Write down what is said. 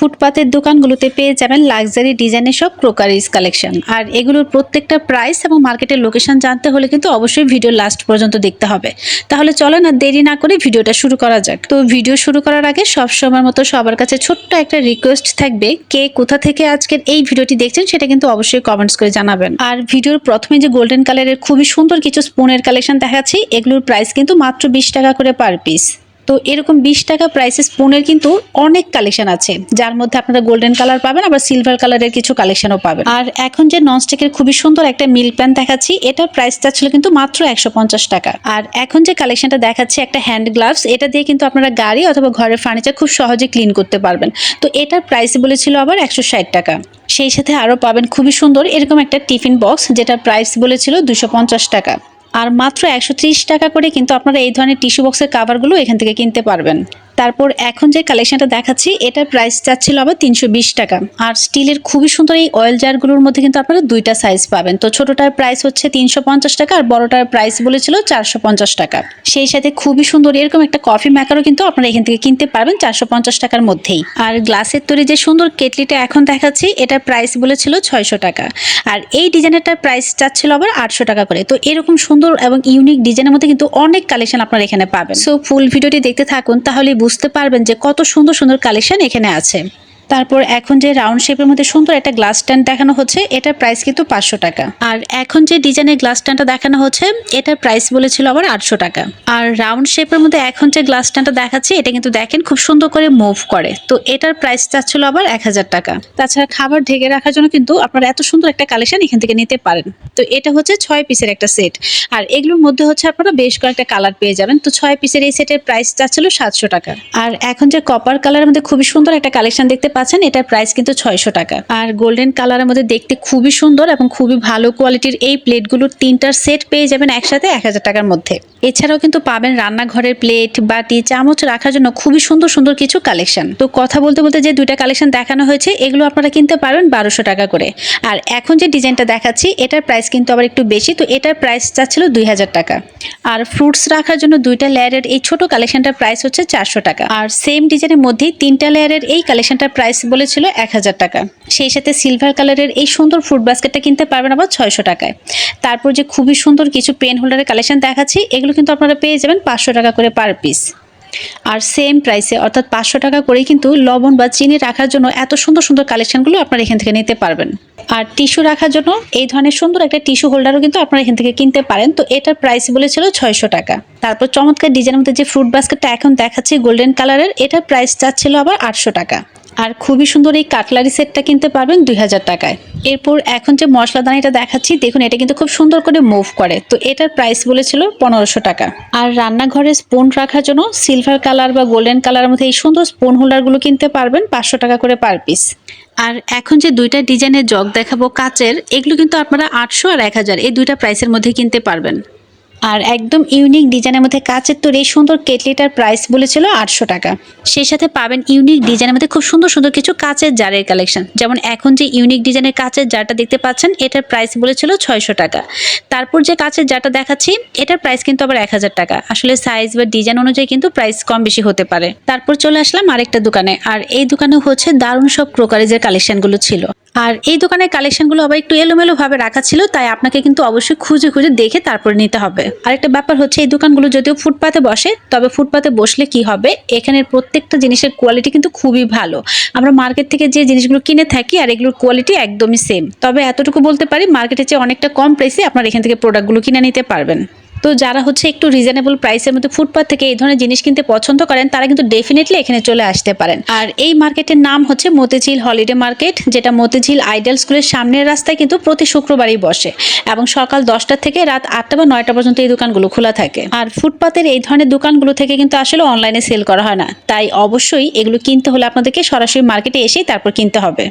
ফুটপাতের দোকানগুলোতে পেয়ে যাবেন লাক্সারি ডিজাইনের সব ক্রোকারিজ কালেকশন আর এগুলোর প্রত্যেকটা প্রাইস এবং মার্কেটের লোকেশন জানতে হলে কিন্তু অবশ্যই ভিডিও লাস্ট পর্যন্ত দেখতে হবে। তাহলে চলো না দেরি না করে ভিডিওটা শুরু করা যাক। তো ভিডিও শুরু করার আগে সব সময় মতো সবার কাছে ছোট্ট একটা রিকোয়েস্ট থাকবে, কে কোথা থেকে আজকের এই ভিডিওটি দেখছেন সেটা কিন্তু অবশ্যই কমেন্টস করে জানাবেন। আর ভিডিওর প্রথমে যে গোল্ডেন কালারের খুবই সুন্দর কিছু স্পুনের কালেকশন দেখাচ্ছি, এগুলোর প্রাইস কিন্তু মাত্র বিশ টাকা করে পার পিস তো এরকম বিশ টাকা প্রাইসেস স্পুনের কিন্তু অনেক কালেকশন আছে। যার মধ্যে আপনারা গোল্ডেন কালার পাবেন, আবার সিলভার কালারের কিছু কালেকশনও পাবেন। আর এখন যে ননস্টিকের খুবই সুন্দর একটা মিল প্যান দেখাচ্ছি, এটার প্রাইসটা ছিল কিন্তু মাত্র একশো পঞ্চাশ টাকা। আর এখন যে কালেকশনটা দেখাচ্ছি, একটা হ্যান্ড গ্লাভস এটা দিয়ে কিন্তু আপনারা গাড়ি অথবা ঘরের ফার্নিচার খুব সহজে ক্লিন করতে পারবেন। তো এটার প্রাইস বলেছিল আবার একশো ষাট টাকা। সেই সাথে আরও পাবেন খুবই সুন্দর এরকম একটা টিফিন বক্স যেটার প্রাইস বলেছিল দুশো টাকা। আর মাত্র একশো ত্রিশ টাকা করে কিন্তু আপনারা এই ধরনের টিস্যু বক্সের কাভারগুলো এখান থেকে কিনতে পারবেন। তারপর এখন যে কালেকশনটা দেখাচ্ছি, এটার প্রাইস চাচ্ছিল আবার তিনশো বিশ টাকা। আর স্টিলের খুবই সুন্দর এই অয়েল জারগুলোর মধ্যে কিন্তু আপনারা দুইটা সাইজ পাবেন। তো ছোটটার প্রাইস হচ্ছে তিনশো পঞ্চাশ টাকা আর বড়টার প্রাইস বলেছিল চারশো পঞ্চাশ টাকা। সেই সাথে খুবই সুন্দর এরকম একটা কফি মেকারও কিন্তু আপনারা এখান থেকে কিনতে পারবেন চারশো পঞ্চাশ টাকার মধ্যেই। আর গ্লাসের তৈরি যে সুন্দর কেটলিটা এখন দেখাচ্ছি, এটার প্রাইস বলেছিল ছয়শো টাকা। আর এই ডিজাইনেরটার প্রাইস চাচ্ছিল আবার আটশো টাকা করে। তো এরকম সুন্দর এবং ইউনিক ডিজাইনের মধ্যে কিন্তু অনেক কালেকশন আপনারা এখানে পাবেন। সো ফুল ভিডিওটি দেখতে থাকুন তাহলে বুঝতে পারবেন যে কত সুন্দর সুন্দর কালেকশন এখানে আছে। তারপর এখন যে রাউন্ড শেপের মধ্যে সুন্দর একটা গ্লাস স্ট্যান্ড দেখানো হচ্ছে, এটার প্রাইস কিন্তু পাঁচশো টাকা। আর এখন যে ডিজাইনের গ্লাস স্ট্যান্ডটা দেখানো হচ্ছে, এটার প্রাইস বলেছিল আবার আটশো টাকা। আর রাউন্ড শেপের মধ্যে এখন যে গ্লাস স্ট্যান্ডটা দেখাচ্ছি, এটা কিন্তু দেখেন খুব সুন্দর করে মুভ করে। তো এটার প্রাইস চাচ্ছিল আবার এক হাজার টাকা। তাছাড়া খাবার ঢেকে রাখার জন্য কিন্তু আপনারা এত সুন্দর একটা কালেকশন এখান থেকে নিতে পারেন। তো এটা হচ্ছে ছয় পিসের একটা সেট আর এগুলোর মধ্যে হচ্ছে আপনারা বেশ কয়েকটা কালার পেয়ে যাবেন। তো ছয় পিসের এই সেটের প্রাইস চাচ্ছিল সাতশো টাকা। আর এখন যে কপার কালারের মধ্যে খুবই সুন্দর একটা কালেকশন দেখতে পাচ্ছেন, এটার প্রাইস কিন্তু ছয়শো টাকা। আর গোল্ডেন কালারের মধ্যে দেখতে খুবই সুন্দর এবং খুবই ভালো কোয়ালিটির এই প্লেটগুলোর তিনটার সেট পেয়ে যাবেন একসাথে এক হাজার টাকার মধ্যে। এছাড়াও কিন্তু পাবেন রান্নাঘরের প্লেট বাটি, চামচ রাখার জন্য খুবই সুন্দর সুন্দর কিছু কালেকশন তো কথা বলতে বলতে যে দুইটা কালেকশন দেখানো হয়েছে, এগুলো আপনারা কিনতে পারবেন বারোশো টাকা করে। আর এখন যে ডিজাইনটা দেখাচ্ছি, এটার প্রাইস কিন্তু আবার একটু বেশি, তো এটার প্রাইস চাচ্ছিল দুই হাজার টাকা। আর ফ্রুটস রাখার জন্য দুইটা লেয়ারের এই ছোট কালেকশনটার প্রাইস হচ্ছে চারশো টাকা। আর সেম ডিজাইনের মধ্যেই তিনটা লেয়ারের এই কালেকশনটার প্রাইস বলেছিল এক হাজার টাকা। সেই সাথে সিলভার কালারের এই সুন্দর ফ্রুট বাস্কেটটা কিনতে পারবেন আবার ছয়শো টাকায়। তারপর যে খুবই সুন্দর কিছু পেন হোল্ডারের কালেকশন দেখাচ্ছি, এগুলো কিন্তু আপনারা পেয়ে যাবেন পাঁচশো টাকা করে পার পিস আর সেম প্রাইসে অর্থাৎ পাঁচশো টাকা করেই কিন্তু লবণ বা চিনি রাখার জন্য এত সুন্দর সুন্দর কালেকশনগুলো আপনারা এখান থেকে নিতে পারবেন। আর টিস্যু রাখার জন্য এই ধরনের সুন্দর একটা টিস্যু হোল্ডারও কিন্তু আপনারা এখান থেকে কিনতে পারেন। তো এটার প্রাইস বলেছিল ছয়শো টাকা। তারপর চমৎকার ডিজাইনের মধ্যে যে ফ্রুট বাস্কেটটা এখন দেখাচ্ছি গোল্ডেন কালারের এটার প্রাইস চাচ্ছিল আবার আটশো টাকা। আর খুবই সুন্দর এই কাটলারি সেটটা কিনতে পারবেন দুই হাজার টাকায়। এরপর এখন যে মশলাদানিটা দেখাচ্ছি, দেখুন, এটা কিন্তু খুব সুন্দর করে মুভ করে। তো এটার প্রাইস বলেছিল পনেরোশো টাকা। আর রান্নাঘরে স্পুন রাখার জন্য সিলভার কালার বা গোল্ডেন কালারের মধ্যে এই সুন্দর স্পুন হোল্ডারগুলো কিনতে পারবেন পাঁচশো টাকা করে পার পিস আর এখন যে দুইটা ডিজাইনের জগ দেখাবো কাচের, এগুলো কিন্তু আপনারা আটশো আর এক হাজার, এই দুইটা প্রাইসের মধ্যে কিনতে পারবেন। আর একদম ইউনিক ডিজাইনের মধ্যে কাচের তৈরি এই সুন্দর কেটলিটার প্রাইস বলেছিল আটশো টাকা। সেই সাথে পাবেন ইউনিক ডিজাইনের মধ্যে খুব সুন্দর সুন্দর কিছু কাচের জারের কালেকশন যেমন এখন যে ইউনিক ডিজাইনের কাচের জারটা দেখতে পাচ্ছেন, এটার প্রাইস বলেছিল ছয়শো টাকা। তারপর যে কাচের জারটা দেখাচ্ছি, এটার প্রাইস কিন্তু আবার এক হাজার টাকা। আসলে সাইজ বা ডিজাইন অনুযায়ী কিন্তু প্রাইস কম বেশি হতে পারে। তারপর চলে আসলাম আরেকটা দোকানে। আর এই দোকানে হচ্ছে দারুণ সব ক্রোকারিজের কালেকশনগুলো ছিল। আর এই দোকানের কালেকশনগুলো আবার একটু এলোমেলো ভাবে রাখা ছিল, তাই আপনাকে কিন্তু অবশ্যই খুঁজে খুঁজে দেখে তারপরে নিতে হবে। আরেকটা ব্যাপার হচ্ছে, এই দোকানগুলো যদিও ফুটপাতে বসে, তবে ফুটপাতে বসলে কি হবে? এখানের প্রত্যেকটা জিনিসের কোয়ালিটি কিন্তু খুবই ভালো। আমরা মার্কেট থেকে যে জিনিসগুলো কিনে থাকি, আর এগুলোর কোয়ালিটি একদমই সেম তবে এতটুকু বলতে পারি মার্কেটের চেয়ে অনেকটা কম প্রাইসে আপনারা এখান থেকে প্রোডাক্টগুলো কিনে নিতে পারবেন। তো যারা হচ্ছে একটু রিজনেবল প্রাইসের মধ্যে ফুটপাথ থেকে এই ধরনের জিনিস কিনতে পছন্দ করেন, তারা কিন্তু ডেফিনেটলি এখানে চলে আসতে পারেন। আর এই মার্কেটের নাম হচ্ছে মতিঝিল হলিডে মার্কেট যেটা মতিঝিল আইডল স্কুলের সামনের রাস্তায় কিন্তু প্রতি শুক্রবারই বসে এবং সকাল দশটা থেকে রাত আটটা বা নয়টা পর্যন্ত এই দোকানগুলো খোলা থাকে। আর ফুটপাতের এই ধরনের দোকানগুলো থেকে কিন্তু আসলে অনলাইনে সেল করা হয় না। তাই অবশ্যই এগুলো কিনতে হলে আপনাদেরকে সরাসরি মার্কেটে এসেই তারপর কিনতে হবে।